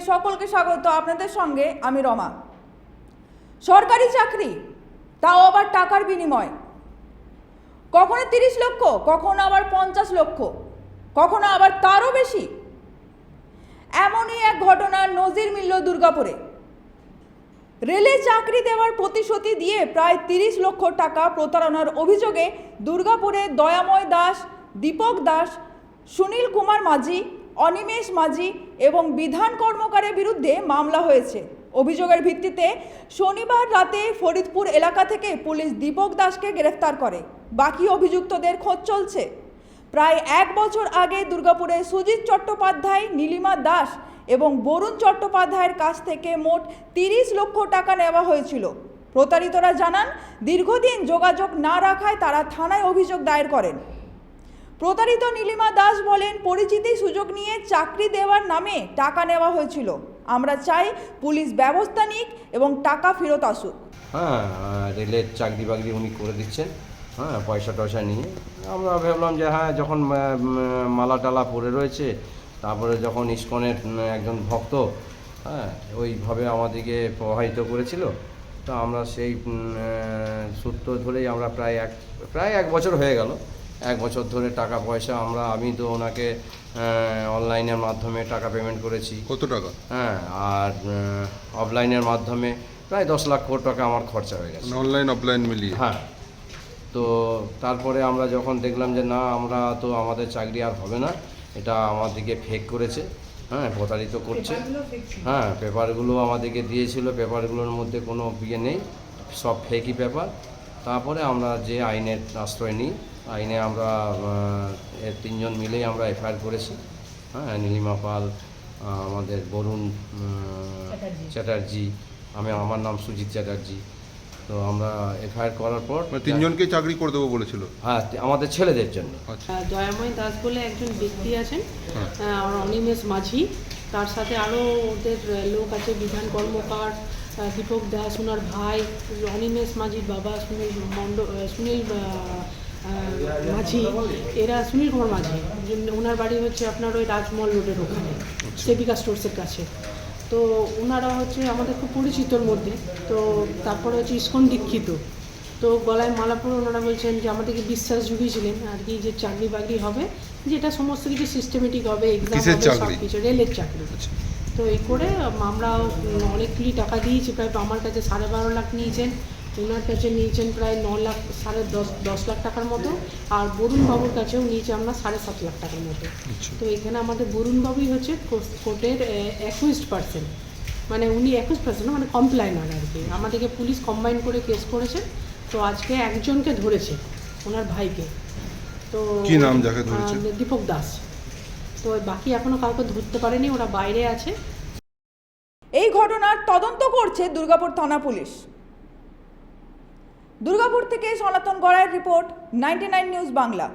সকলকে স্বাগত। আপনাদের সঙ্গে আমি রমা। সরকারি চাকরি, তাও আবার টাকার বিনিময়। কখনো তিরিশ লক্ষ, কখনো আবার পঞ্চাশ লক্ষ, কখনো আবার তারও বেশি। এমনই এক ঘটনার নজির মিলল দুর্গাপুরে। রেলে চাকরি দেওয়ার প্রতিশ্রুতি দিয়ে প্রায় তিরিশ লক্ষ টাকা প্রতারণার অভিযোগে দুর্গাপুরে দয়াময় দাস, দীপক দাস, সুনীল কুমার মাঝি অনিমেষ মাঝি এবং বিধান কর্মকারের বিরুদ্ধে মামলা হয়েছে। অভিযোগের ভিত্তিতে শনিবার রাতে ফরিদপুর এলাকা থেকে পুলিশ দীপক দাসকে গ্রেফতার করে। বাকি অভিযুক্তদের খোঁজ চলছে। প্রায় এক বছর আগে দুর্গাপুরে সুজিত চট্টোপাধ্যায়, নীলিমা দাস এবং বরুণ চট্টোপাধ্যায়ের কাছ থেকে মোট তিরিশ লক্ষ টাকা নেওয়া হয়েছিল। প্রতারিতরা জানান, দীর্ঘদিন যোগাযোগ না রাখায় তারা থানায় অভিযোগ দায়ের করেন। প্রতারিত নীলিমা দাস বলেন, পরিচিতি সুযোগ নিয়ে চাকরি দেওয়ার নামে টাকা নেওয়া হয়েছিল। আমরা চাই পুলিশ ব্যবস্থা নিক এবং টাকা ফেরত আসুক। হ্যাঁ রেলের চাকরি বাকরি উনি করে দিচ্ছেন। হ্যাঁ পয়সা টয়সা নিয়ে। আমরা ভাবলাম যে হ্যাঁ যখন মালা টালা পড়ে রয়েছে, তারপরে যখন ইস্কনের একজন ভক্ত হ্যাঁ ওইভাবে আমাদেরকে প্রভাবিত করেছিল, তো আমরা সেই সূত্র ধরেই আমরা প্রায় এক প্রায় এক বছর হয়ে গেল। এক বছর ধরে টাকা পয়সা আমরা আমি তো ওনাকে অনলাইনের মাধ্যমে টাকা পেমেন্ট করেছি। কত টাকা? হ্যাঁ আর অফলাইনের মাধ্যমে প্রায় দশ লাখ টাকা আমার খরচা হয়ে গেছে। মানে অনলাইন অফলাইন মিলিয়ে? হ্যাঁ। তো তারপরে আমরা যখন দেখলাম যে না আমরা তো আমাদের চাকরি আর হবে না এটা আমাদেরকে ফেক করেছে হ্যাঁ প্রতারিত করছে। হ্যাঁ পেপারগুলো আমাদেরকে দিয়েছিল পেপারগুলোর মধ্যে কোনো বিয়ে নেই সব ফেকই পেপার তারপরে আমরা যে আইনের আশ্রয় নিই আইনে আমরা এর তিনজন মিলেই আমরা এফআইআর করেছি। হ্যাঁ নীলিমা পাল আমাদের বরুণ চ্যাটার্জি। আমি আমার নাম সুজিত চ্যাটার্জি। তো আমরা এফআইআর করার পর মানে তিনজনকে চাকরি করে দেবো বলেছিল? হ্যাঁ আমাদের ছেলেদের জন্য। আচ্ছা। আহ, দয়াময় দাস বলে একজন ব্যক্তি আছেন। হ্যাঁ। আহ, অনিমেষ মাঝি। তার সাথে আরও ওদের লোক আছে বিধান কর্মকার দীপক দাস ওনার ভাই অনিমেষ মাঝির বাবা সুনীল মন্ড সুনীল মাঝি এরা সুনীল কুমার মাঝি ওনার বাড়ি হচ্ছে আপনার ওই রাজমহল রোডের ওখানে সেবিকা স্টোর্সের কাছে। তো ওনারা হচ্ছে আমাদের খুব পরিচিতর মধ্যে তো তারপরে হচ্ছে ইস্কন দীক্ষিত। তো গলায় মালা পরে ওনারা বলছেন যে আমাদেরকে বিশ্বাস জুগিয়েছিলেন আর কি যে চাকরি বাকরি হবে? যেটা সমস্ত কিছু সিস্টেমেটিক হবে এক্সাম হবে সব কিছু রেলের চাকরি। আচ্ছা। তো এই করে আমরা অনেকগুলি টাকা দিয়েছি। প্রায় আমার কাছে সাড়ে বারো লাখ নিয়েছেন ওনার কাছে নিয়েছেন প্রায় ন লাখ সাড়ে দশ দশ লাখ টাকার মতো। আর বরুণ বাবুর কাছেও নিয়েছি আমরা সাড়ে সাত লাখ টাকার মতো। আচ্ছা। তো এখানে আমাদের বরুণবাবুই হচ্ছে কোর্টের একুইস্ট পার্সেন্ট মানে উনি একুশ পার্সেন্ট মানে কমপ্লাইনার আর কি। আমাদেরকে পুলিশ কম্বাইন করে কেস করেছে। তো আজকে একজনকে ধরেছে ওনার ভাইকে। তো কি নাম যাকে ধরেছে? দীপক দাস। তো বাকি এখনও কাউকে ধরতে পারেনি, ওরা বাইরে আছে। এই ঘটনার তদন্ত করছে দুর্গাপুর থানা পুলিশ। দুর্গাপুর থেকে সনাতন গড়াইয়ের রিপোর্ট, নাইনটি নিউজ বাংলা।